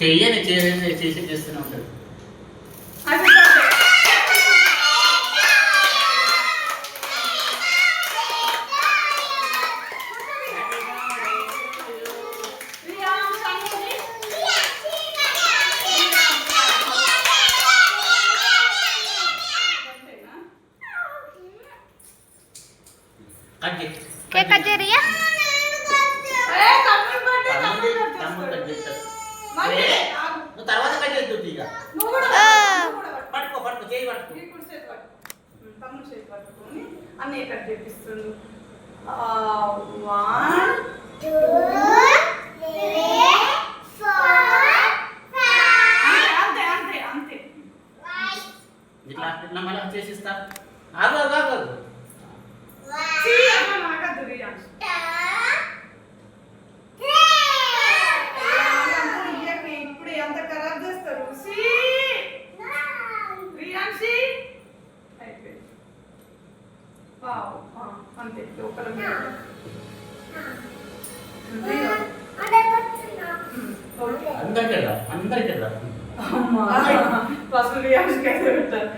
చెయ్యని చేసి చేసి చేస్తూనే ఉంటుంది హ్యాపీ బర్త్డే కట్ చేయి. కేక్ కట్ చేయరియా తమ్ముడు తమ్ముడు కట్ చేస్తాడు. ఏ, నువ్వు తర్వాత కట్ చేద్దు ఇక. పట్టుకో పట్టుకో. చేయి పట్టుకో. తమ్ముడు చేతి పట్టుకొని అన్నీ కట్ చేపిస్తుండు. వన్ లోపల మీద అందరికీ రా అందరికీ రా అమ్మా. ఫస్ట్ రియాన్స్కి అయితే పెట్టారు.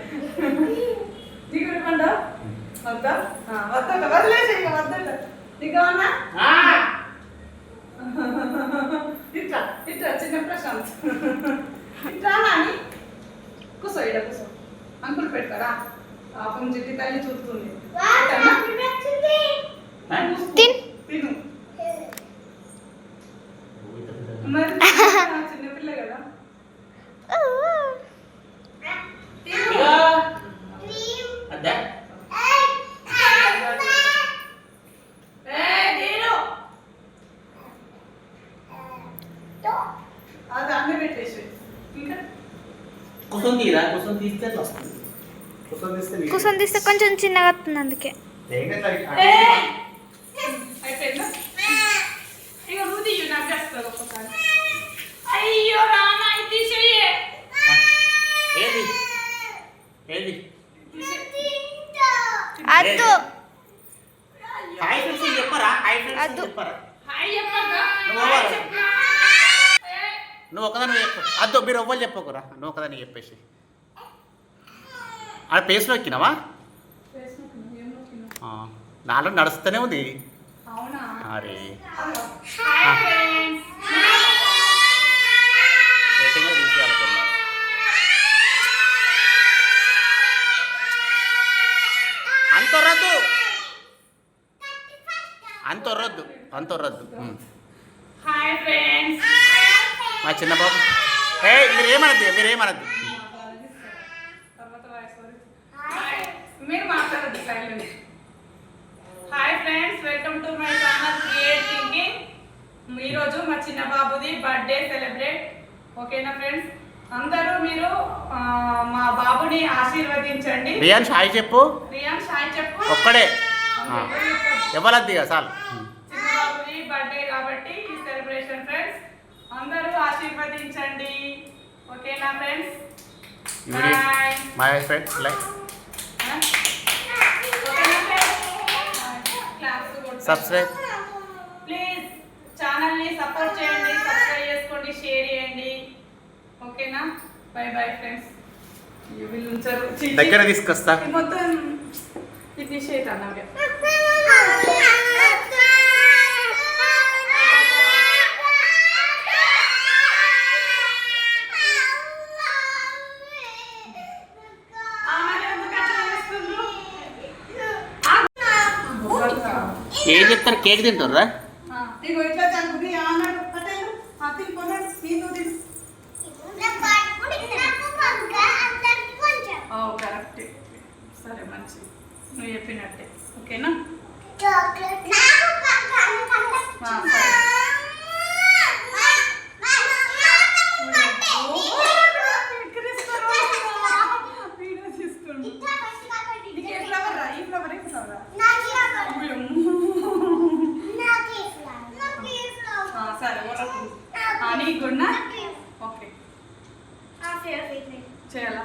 నీకు ఇవ్వకుండా వద్దా? ఆ, వద్దట వదిలేసి ఇక వద్దట. నీకు! ఇట్లా ఇట్లా చిన్న ప్రశాంత్. ఇట్లా నాని. కూసో ఇడ కూసో. అంకుల్ పెడతారా? పాపం జిట్టి తల్లి చూస్తుంది? తిన్. కుసం తీరా కుసం తీస్తే కుసం తీస్తే కొంచెం చిన్నగా వస్తుంది అందుకే ఏం కదా అది- ఏ! అది- అయిపోయిందా ఇక నువ్వు తీయు నాకు చేస్తుంది ఒక్కసారి అయ్యో రామా ఇది తీసేయే ఆ. ఏది ఏది అద్దు హాయ్ ఫ్రెండ్స్ అని చెప్పరా హాయ్ ఫ్రెండ్స్ అని అద్దు. చెప్పరా నువ్వు ఒకదాని చెప్పు. అద్దు మీరు ఎవ్వరు చెప్పకురా. నువ్వు ఒకదాన్ని చెప్పేసి. ఆడ పేస్లో ఎక్కినావా? ఫేస్ నొక్కినా, ఏం నొక్కినా? ఆ, నాలో నడుస్తూనే ఉంది అరే రేటింగ్ అంత రద్దు. ఉమ్. హాయ్ ఫ్రెండ్స్ మా చిన్న బాబు. ఏ మీరు ఏమనద్దు మీరు ఏమనద్దు హాయ్ మీరు మాట్లాడద్దు silent hi friends welcome to my channel create thinking ఈరోజు మా చిన్న బాబుది బర్త్డే సెలబ్రేట్ ఓకేనా ఫ్రెండ్స్ అందరూ మీరు మా బాబుని ఆశీర్వదించండి. రియాన్ హాయ్ చెప్పు. రియాన్ హాయ్ చెప్పు. ఒక్కడే. ఆ, అందరూ చెప్పు. ఇవ్వలద్దు ఇక చాలు చిన్న బాబుది బర్త్డే కాబట్టి ఈ సెలబ్రేషన్ ఫ్రెండ్స్ అందరూ ఆశీర్వదించండి. ఓకేనా friends? Bye my friend like subscribe please ఛానల్ని సపోర్ట్ చేయండి సబ్స్క్రైబ్ చేసుకోండి షేర్ చేయండి. ఓకేనా? బై బై ఫ్రెండ్స్ వీళ్ళు ఉంచారు. దగ్గర తీసుకొస్తా. మొత్తం ఇది తీసేయటన్నా ఏం చెప్తారు కేక్ తింటారా సరే మంచిది. నువ్వు చెప్పినట్టే. ఓకేనా? నీకు గుడ్నా ఓకే. చేయాలా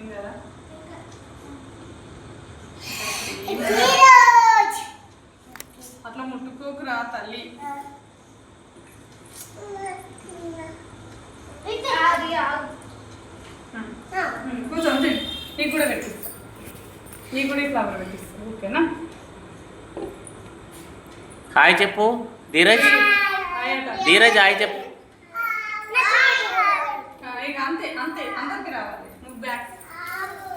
ఇంకా? అట్లా ముట్టుకోకురా తల్లి. కూర్చోండి నీకు కూడా పెట్టిస్తా నీకు కూడా ఈ పెట్టి ఓకేనా? హాయ్ చెప్పు. ధీరజ్? ధీరజ్ హాయ్ చెప్పు. ఇక అంతే అంతే అందరికి రావాలి. నువ్వు బ్యాక్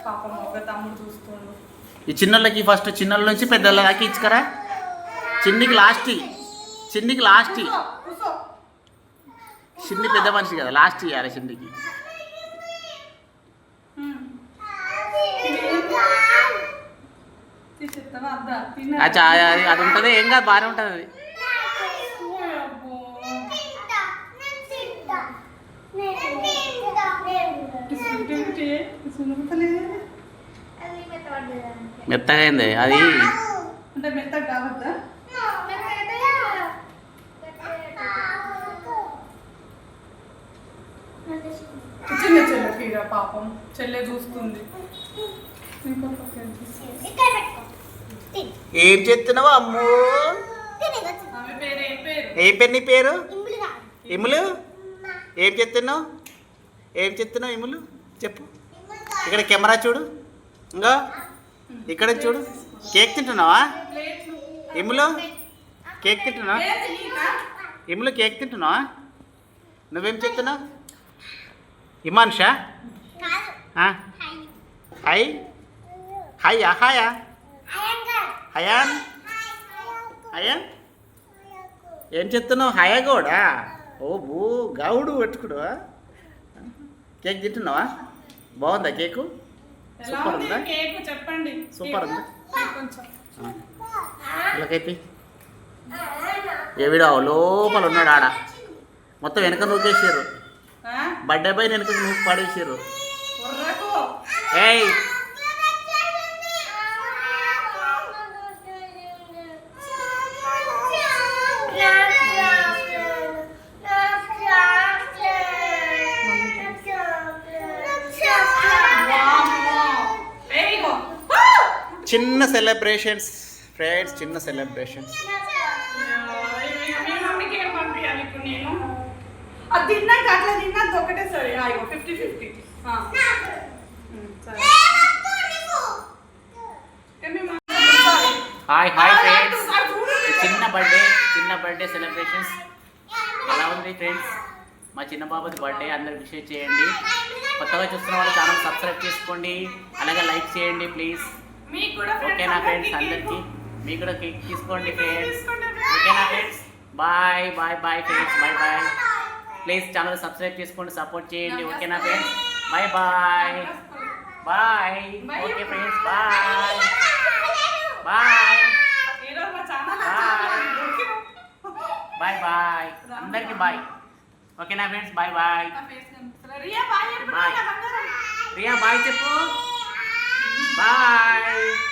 పాపం ఒక తమ్ముడు చూస్తుండు. ఈ చిన్నోళ్ళకి ఫస్ట్ చిన్నోళ్ళ నుంచి పెద్దోళ్ళ దాకా ఇచ్చుకరా? చిన్నికి లాస్ట్. చిన్నికి లాస్ట్. చిన్ని పెద్ద మనిషి కదా లాస్ట్ ఇవ్వాలి చిన్నికి. అది ఉంటుంది ఏం కాదు బాగానే ఉంటుంది అది. మెత్తగా అయింది. అది అంటే మెత్తగా కావద్దా? చిన్న చెల్లెకి ఇక పాపం. చెల్లె చూస్తుంది. ఏం చెప్తున్నావు అమ్మో? ఏం పేరు? నీ పేరు? ఇములు ఏం చెప్తున్నావు ఏం చెప్తున్నావు ఇములు చెప్పు. ఇక్కడ కెమెరా చూడు. ఇంకా ఇక్కడ చూడు కేక్ తింటున్నావా? ఎమ్ములో కేక్ తింటున్నావా? ఎమ్ములో కేక్ తింటున్నావా? నువ్వేం చెప్తున్నావు? హిమాన్షా? ఆ? హాయ్ హాయ్ హాయా? హయాన్? హయాన్? ఏం చెప్తున్నావు? హయా గౌడా ఓ బూ గౌడు పెట్టుకుడు కేక్ తింటున్నావా? బాగుందా కేకు? సూపర్ ఉంది? కేక్ చెప్పండి సూపర్ ఉందా? కొంచెం ఇలాకైతే ఏ వీడు లోపల ఉన్నాడు ఆడ మొత్తం వెనక నూకేసారు? బర్త్డే పైన వెనక నూకి పడేసారు. ఏయ్ చిన్న సెలబ్రేషన్స్ ఫ్రెండ్స్ చిన్న సెలబ్రేషన్స్ అది తిన్నాక అట్లా తిన్నాక ఒకటే సరే. అయ్యో fifty fifty. Hi hi friends. చిన్న బర్త్డే చిన్న బర్త్డే సెలబ్రేషన్స్ ఎలా ఉంది ఫ్రెండ్స్ మా చిన్న బాబుది బర్త్డే అందరు విషయం చేయండి. కొత్తగా చూస్తున్న వాళ్ళు ఛానల్ సబ్స్క్రైబ్ చేసుకోండి. అలాగే లైక్ చేయండి ప్లీజ్ మీకు కూడా ఓకేనా ఫ్రెండ్స్ అందరికి మీకు కూడా కేక్ తీసుకోండి ఫ్రెండ్స్ ఓకేనా friends bye bye bye friends bye bye please channel subscribe చేసుకోండి సపోర్ట్ చేయండి. ఓకేనా friends bye bye bye okay friends bye bye. Bye bye అందరికి బాయ్ ఓకేనా friends bye bye Riya bye. Priya bye చెప్పు. Bye.